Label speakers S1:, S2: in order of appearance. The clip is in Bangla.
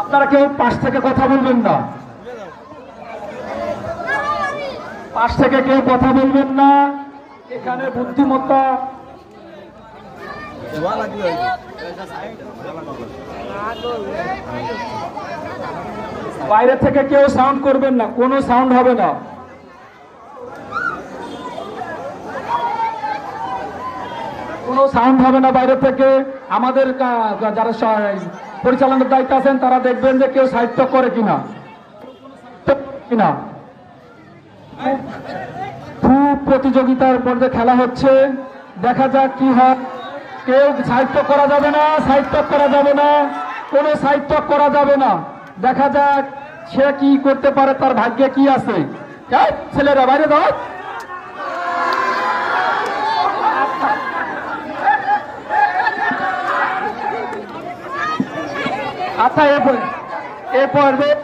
S1: আপনারা কেউ পাশ থেকে কথা বলবেন না। পাশ থেকে কেউ কথা বলবেন না। এখানে বুদ্ধিমত্তা। বাইরে থেকে কেউ সাউন্ড করবেন না, কোনো সাউন্ড হবে না। কোনো সাউন্ড হবে না বাইরে থেকে। আমাদের যারা পরিচালনার দায়িত্ব আছেন, তারা দেখবেন যে কেউ সাহিত্য করে কিনা। কিনা। প্রতিযোগিতার পর্যায়ে খেলা হচ্ছে, দেখা যাক কি হয়। কেউ সাহিত্য করা যাবে না, সাহিত্য করা যাবে না, কোনো সাহিত্য করা যাবে না। দেখা যাক সে কি করতে পারে, তার ভাগ্যে কি আছে। ছেলেরা, বাইরে দাও আচ্ছা এ পর- এ পর্বে